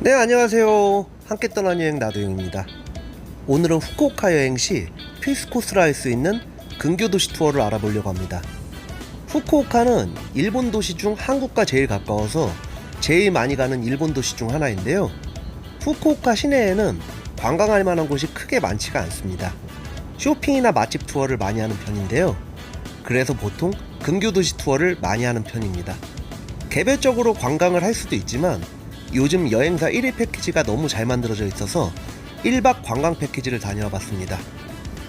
네 안녕하세요. 함께 떠난 여행 나도영입니다. 오늘은 후쿠오카 여행 시 필수 코스라 할 수 있는 근교 도시 투어를 알아보려고 합니다. 후쿠오카는 일본 도시 중 한국과 제일 가까워서 제일 많이 가는 일본 도시 중 하나인데요. 후쿠오카 시내에는 관광할 만한 곳이 크게 많지가 않습니다. 쇼핑이나 맛집 투어를 많이 하는 편인데요. 그래서 보통 근교 도시 투어를 많이 하는 편입니다. 개별적으로 관광을 할 수도 있지만 요즘 여행사 1일 패키지가 너무 잘 만들어져 있어서 1박 관광 패키지를 다녀와 봤습니다.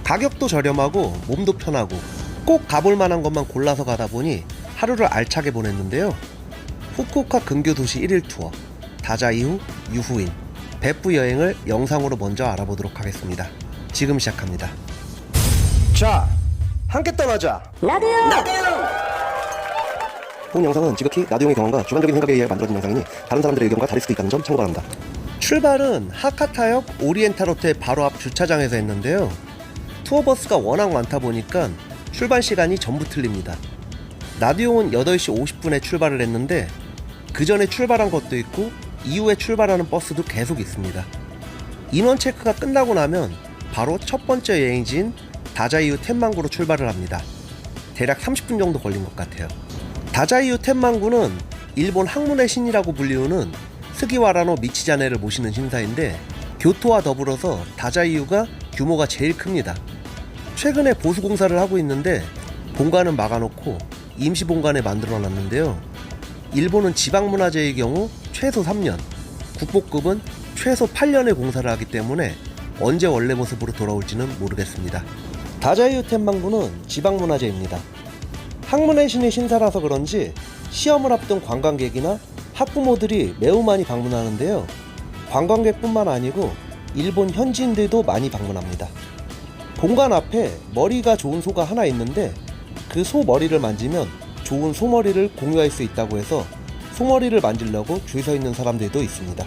가격도 저렴하고 몸도 편하고 꼭 가볼 만한 것만 골라서 가다 보니 하루를 알차게 보냈는데요. 후쿠오카 근교 도시 1일 투어, 다자이후, 유후인, 베프 여행을 영상으로 먼저 알아보도록 하겠습니다. 지금 시작합니다. 자, 함께 떠나자! 본 영상은 지극히 나도용의 경험과 주관적인 생각에 의해 만들어진 영상이니 다른 사람들의 의견과 다를 수도 있다는 점 참고 바랍니다. 출발은 하카타역 오리엔탈 호텔 바로 앞 주차장에서 했는데요. 투어버스가 워낙 많다 보니까 출발 시간이 전부 틀립니다. 나디용은 8시 50분에 출발을 했는데 그 전에 출발한 것도 있고 이후에 출발하는 버스도 계속 있습니다. 인원 체크가 끝나고 나면 바로 첫 번째 여행지인 다자이유 텐망구로 출발을 합니다. 대략 30분 정도 걸린 것 같아요. 다자이유 텐망구는 일본 학문의 신이라고 불리우는 스기와라노 미치자네를 모시는 신사인데 교토와 더불어서 다자이유가 규모가 제일 큽니다. 최근에 보수 공사를 하고 있는데 본관은 막아놓고 임시 본관에 만들어 놨는데요. 일본은 지방문화재의 경우 최소 3년, 국보급은 최소 8년의 공사를 하기 때문에 언제 원래 모습으로 돌아올지는 모르겠습니다. 다자이유 텐망구는 지방문화재입니다. 학문의 신의 신사라서 그런지 시험을 앞둔 관광객이나 학부모들이 매우 많이 방문하는데요. 관광객뿐만 아니고 일본 현지인들도 많이 방문합니다. 본관 앞에 머리가 좋은 소가 하나 있는데 그 소 머리를 만지면 좋은 소머리를 공유할 수 있다고 해서 소머리를 만지려고 줄 서 있는 사람들도 있습니다.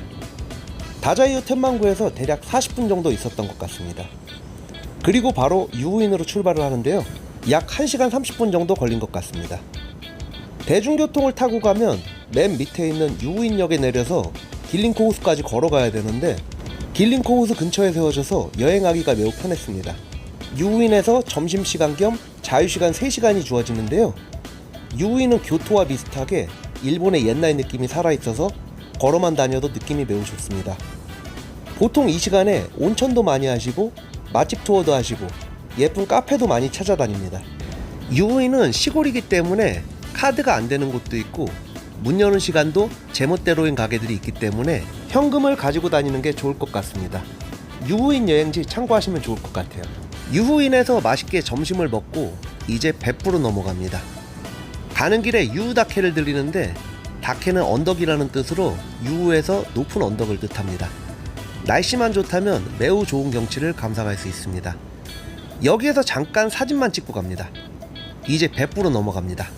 다자이유 텐망구에서 대략 40분 정도 있었던 것 같습니다. 그리고 바로 유후인으로 출발을 하는데요. 약 1시간 30분 정도 걸린 것 같습니다. 대중교통을 타고 가면 맨 밑에 있는 유후인역에 내려서 길링코호수까지 걸어가야 되는데 길링코호수 근처에 세워져서 여행하기가 매우 편했습니다. 유후인에서 점심시간 겸 자유시간 3시간이 주어지는데요. 유후인은 교토와 비슷하게 일본의 옛날 느낌이 살아있어서 걸어만 다녀도 느낌이 매우 좋습니다. 보통 이 시간에 온천도 많이 하시고 맛집 투어도 하시고 예쁜 카페도 많이 찾아다닙니다. 유후인은 시골이기 때문에 카드가 안 되는 곳도 있고 문 여는 시간도 제멋대로인 가게들이 있기 때문에 현금을 가지고 다니는 게 좋을 것 같습니다. 유후인 여행지 참고하시면 좋을 것 같아요. 유후인에서 맛있게 점심을 먹고 이제別府로 넘어갑니다. 가는 길에 유후다케를 들리는데 다케는 언덕이라는 뜻으로 유후에서 높은 언덕을 뜻합니다. 날씨만 좋다면 매우 좋은 경치를 감상할 수 있습니다. 여기에서 잠깐 사진만 찍고 갑니다. 이제 배부로 넘어갑니다.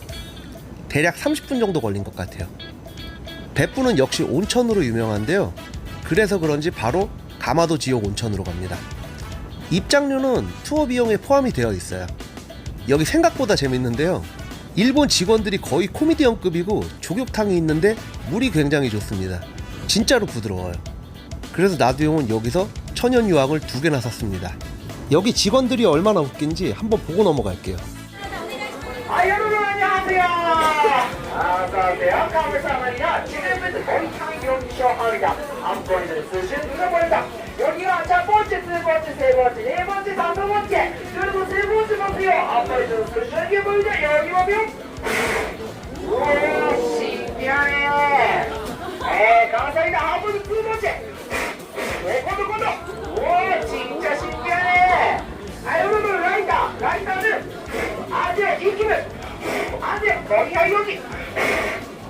대략 30분 정도 걸린 것 같아요. 배부는 역시 온천으로 유명한데요. 그래서 그런지 바로 가마도 지역 온천으로 갑니다. 입장료는 투어 비용에 포함이 되어 있어요. 여기 생각보다 재밌는데요. 일본 직원들이 거의 코미디언급이고 조격탕이 있는데 물이 굉장히 좋습니다. 진짜로 부드러워요. 그래서 나두용은 여기서 천연 유황을 두 개나 샀습니다. 여기 직원들이 얼마나 웃긴지 한번 보고 넘어갈게요. 아, 여러분 안녕하세요. 안녕하세요. 감사합니다. 지금부터 거의창 경기쇼 합니다. 안보이는 수신 눌러버린다. 여기가 첫 번째, 두 번째, 세 번째, 네 번째, 다섯 번째. 그리고 세 번째 보세요. 안보이는 수신이 보이자 여기 보면. 신기하네. 에, 감사합니다. 한번 두 번째. 네, 고도 고도. 안돼 거기가 여기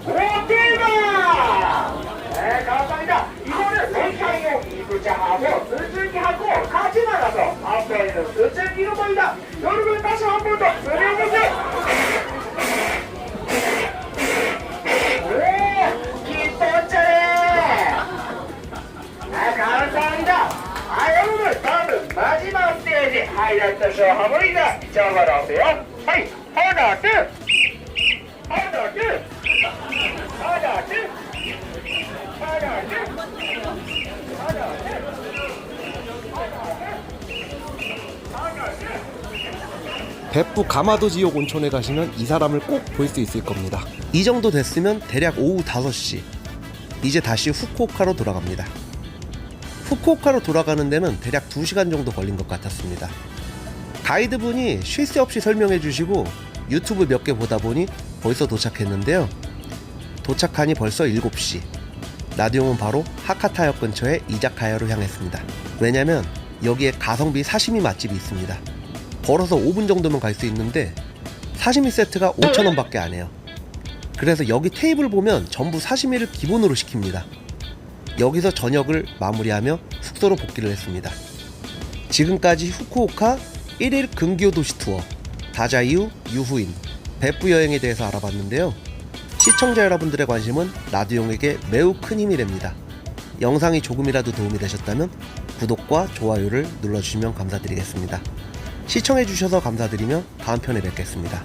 오 대박 네 감사합니다 이거는 대창용 이부장하고 스즈기하고 같이 나가서 앞에 있는 스즈기로 보인다 여러분 다시 한번더 들려보세요 오 기뻐져래 아 감사합니다 아 여러분 다음은 마지막 스테이지 하이라이트 쇼 하모니다 이쪽으로 오세요 別府가마도 지역 온천에 가시면 이 사람을 꼭 볼 수 있을 겁니다. 이 정도 됐으면 대략 오후 5시. 이제 다시 후쿠오카로 돌아갑니다. 후쿠오카로 돌아가는 데는 대략 2시간 정도 걸린 것 같았습니다. 가이드분이 쉴 새 없이 설명해 주시고 유튜브 몇 개 보다 보니 벌써 도착했는데요. 도착하니 벌써 7시. 나디용은 바로 하카타역 근처의 이자카야로 향했습니다. 왜냐면 여기에 가성비 사시미 맛집이 있습니다. 걸어서 5분 정도면 갈 수 있는데 사시미 세트가 5,000원 밖에 안 해요. 그래서 여기 테이블 보면 전부 사시미를 기본으로 시킵니다. 여기서 저녁을 마무리하며 숙소로 복귀를 했습니다. 지금까지 후쿠오카 1일 근교 도시 투어 다자이유 유후인別府 여행에 대해서 알아봤는데요. 시청자 여러분들의 관심은 라디용에게 매우 큰 힘이 됩니다. 영상이 조금이라도 도움이 되셨다면 구독과 좋아요를 눌러주시면 감사드리겠습니다. 시청해주셔서 감사드리며 다음 편에 뵙겠습니다.